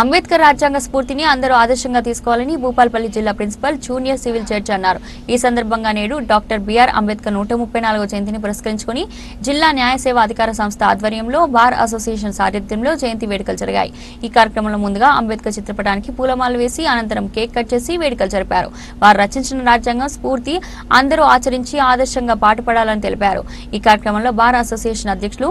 అంబేద్కర్ రాజ్యాంగ స్ఫూర్తిని అందరూ ఆదర్శంగా తీసుకోవాలని భూపాల్పల్లి జిల్లా ప్రిన్సిపల్ జూనియర్ సివిల్ జడ్జి అన్నారు. ఈ సందర్భంగా నేడు డాక్టర్ బిఆర్ అంబేద్కర్ నూట ముప్పై నాలుగో జయంతిని పురస్కరించుకుని జిల్లా న్యాయ సేవ అధికార సంస్థ ఆధ్వర్యంలో బార్ అసోసియేషన్ సారథ్యంలో జయంతి వేడుకలు జరిగాయి. ఈ కార్యక్రమంలో ముందుగా అంబేద్కర్ చిత్రపటానికి పూలమాలు వేసి అనంతరం కేక్ కట్ చేసి వేడుకలు జరిపారు. వారు రచించిన రాజ్యాంగం స్ఫూర్తి అందరూ ఆచరించి ఆదర్శంగా పాటుపడాలని తెలిపారు. ఈ కార్యక్రమంలో బార్ అసోసియేషన్ అధ్యక్షులు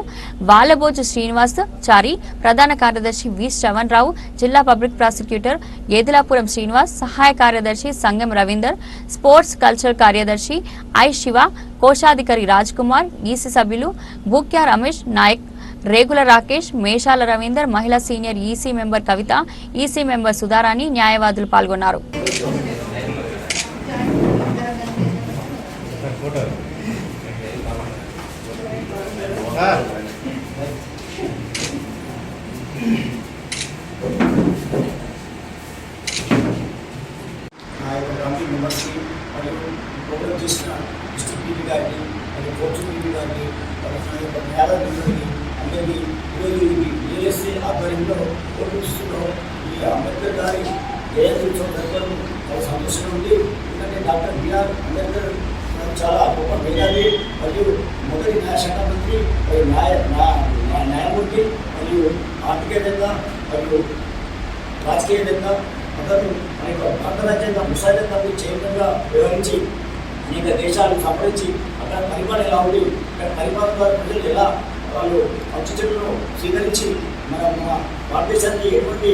వాలబోజు శ్రీనివాస్ చారి ప్రధాన కార్యదర్శి వి శ్రవణ్ రావు జిల్లా పబ్లిక్ ప్రాసిక్యూటర్ ఏదిలాపురం శ్రీనివాస్ సహాయ కార్యదర్శి సంగం రవీందర్ స్పోర్ట్స్ కల్చర్ కార్యదర్శి ఐ శివ కోశాధికారి రాజ్ కుమార్ ఈసీ సభ్యులు భూక్యా రమేష్ నాయక్ రేగుల రాకేష్ మేషాల రవీందర్ మహిళా senior EC member Kavitha EC member Sudharani న్యాయవాదులు పాల్గొన్నారు. నా యొక్క కమిటీ మెంబర్స్కి మరియు ప్రోగ్రామ్ చేసిన డిస్ట్రిక్ట్ పీపీ గారికి మరియు కోర్టు పీపీ గారికి నా యొక్క న్యాయవాదులకి అందరికీ ఈరోజు ఏఎస్సీ ఆధ్వర్యంలో కోర్టు ఈ అంబేద్కర్ గారి జయంతి ఉత్సవం చాలా సంతోషంగా ఉంది ఎందుకంటే డాక్టర్ బిఆర్ అంబేద్కర్ చాలా గొప్ప మేధావి మరియు మొదటి న్యాయశాఖ మంత్రి మరియు న్యాయ న్యాయమూర్తి మరియు ఆర్థికవేత్త మరియు రాజకీయవేత్త అతను అనేక భారత రాజ్యాంగ ముసాయిదా కమిటీ వ్యవహరించి అనేక దేశాలు సంప్రదించి అక్కడ పరిపాలన ఎలా ఉంది అక్కడ పరిపాలన ద్వారా ప్రజలు ఎలా వాళ్ళు మంచి స్వీకరించి మన మన భారతదేశానికి ఎటువంటి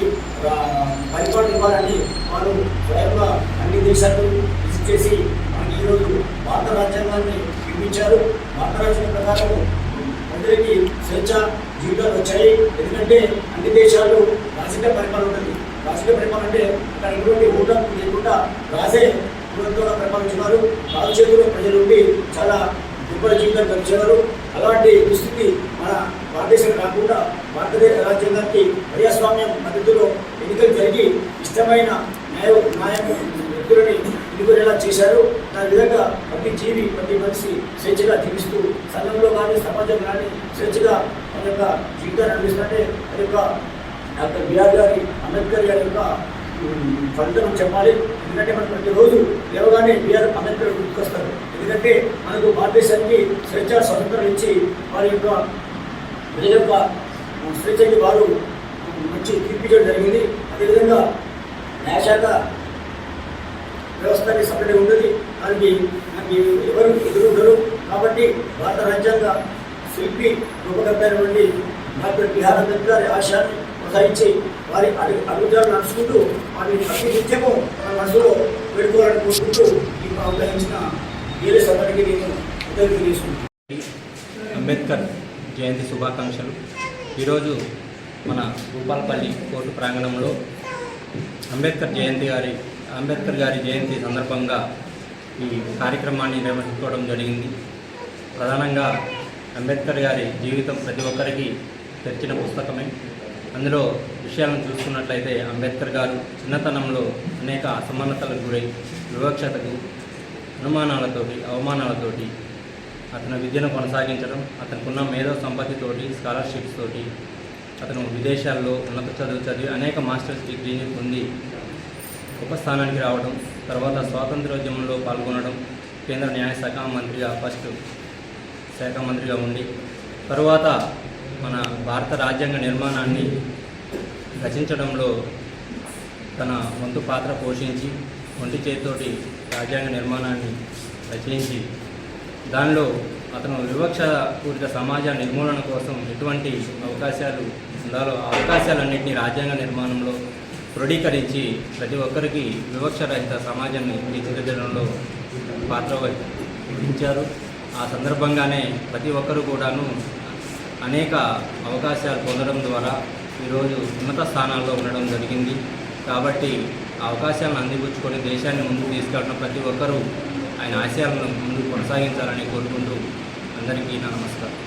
పరిపాలన ఇవ్వాలని వారు స్వయంగా అన్ని దేశాలు విజిట్ చేసి మనకి ఈరోజు భారత రాజ్యాంగాన్ని నిర్మించారు. భారత రాజ్యాంగం ప్రకారం అందరికీ స్వేచ్ఛ జీవితాలు వచ్చాయి. ఎందుకంటే అన్ని దేశాలు రాజకీయ పరిపాలన ఉంటుంది. రాజకీయ పరిపాలన అంటే అక్కడ ఎటువంటి ఓటర్లు లేకుండా రాజే ఓటర్తో పరిపాలించున్నారు వాళ్ళ చేతిలో ప్రజలు ఉండి చాలా గొప్ప జీవితాలు గడిచేవారు. అలాంటి దుస్థితి మన భారతదేశం కాకుండా భారతదేశ రాజ్యాంగానికి ప్రజాస్వామ్యం మద్దతులో ఎన్నికలు జరిగి ఇష్టమైన న్యాయ న్యాయం ఎలా చేశారు ఆ విధంగా ప్రతి జీవి ప్రతి మనిషి స్వేచ్ఛగా జీవిస్తూ సంఘంలో కానీ సమాజం కానీ స్వేచ్ఛగా మన యొక్క జీవితాన్ని అందిస్తుంటే అది యొక్క డాక్టర్ బిఆర్ గారి అంబేద్కర్ గారి యొక్క ఫలితం చెప్పాలి. ఎందుకంటే మనం ప్రతిరోజు లేవగానే బిఆర్ అంబేద్కర్ గుర్తుకొస్తారు. ఎందుకంటే మనకు భారతదేశానికి స్వేచ్ఛ స్వతంత్రం ఇచ్చి వారి యొక్క ప్రజల యొక్క స్వేచ్ఛకి వారు మంచి తీర్పించడం జరిగింది. అదేవిధంగా న్యాయశాఖ వ్యవస్థని సపరేట్ ఉండదు. దానికి మనకి ఎవరు ఎదురుండరు. కాబట్టి భారత రాజ్యాంగ శిల్పి రూపకర్తైనటువంటి డాక్టర్ బిహార్ అంబేద్కర్ గారి ఆశయాన్ని కొనసాగించి వారి అడుగు అడుగుజాలు నడుచుకుంటూ వారిని ప్రతి నిత్యము మన మనసులో పెట్టుకోవాలని కోరుకుంటూ ఈ అవగాహించిన వీరే సభకి నేను ఉదయం చేసుకుంటున్నాను అంబేద్కర్ జయంతి శుభాకాంక్షలు. ఈరోజు మన భూపాలపల్లి కోర్టు ప్రాంగణంలో అంబేద్కర్ జయంతి గారి అంబేద్కర్ గారి జయంతి సందర్భంగా ఈ కార్యక్రమాన్ని నిర్వహించుకోవడం జరిగింది. ప్రధానంగా అంబేద్కర్ గారి జీవితం ప్రతి ఒక్కరికి తెరిచిన పుస్తకమే. అందులో విషయాలను చూసుకున్నట్లయితే అంబేద్కర్ గారు చిన్నతనంలో అనేక అసమానతలకు గురై వివక్షతకు అనుమానాలతోటి అవమానాలతోటి అతను విద్యను కొనసాగించడం అతనుకున్న మేధో సంపత్తితోటి స్కాలర్షిప్స్ తోటి అతను విదేశాల్లో ఉన్నత చదువు చదివి అనేక మాస్టర్స్ డిగ్రీని పొంది ఉపస్థానానికి రావడం తర్వాత స్వాతంత్రోద్యమంలో పాల్గొనడం కేంద్ర న్యాయశాఖ మంత్రిగా ఫస్ట్ శాఖ మంత్రిగా ఉండి తరువాత మన భారత రాజ్యాంగ నిర్మాణాన్ని రచించడంలో తన వంతు పాత్ర పోషించి ఒంటి చేతితోటి రాజ్యాంగ నిర్మాణాన్ని రచించి దానిలో అతను వివక్ష పూరిత సమాజ నిర్మూలన కోసం ఎటువంటి అవకాశాలు ఉండాలో ఆ అవకాశాలన్నింటినీ రాజ్యాంగ నిర్మాణంలో క్రోడీకరించి ప్రతి ఒక్కరికి వివక్షరహిత సమాజాన్ని తీర్చిదిద్దడంలో పాత్ర వహించారు ఆ సందర్భంగానే ప్రతి ఒక్కరు కూడాను అనేక అవకాశాలు పొందడం ద్వారా ఈరోజు ఉన్నత స్థానాల్లో ఉండడం జరిగింది. కాబట్టి అవకాశాలను అందిపుచ్చుకొని దేశాన్ని ముందుకు తీసుకెళ్ళడం ప్రతి ఒక్కరూ ఆయన ఆశయాలను ముందుకు కొనసాగించాలని కోరుకుంటూ అందరికీ నా నమస్కారం.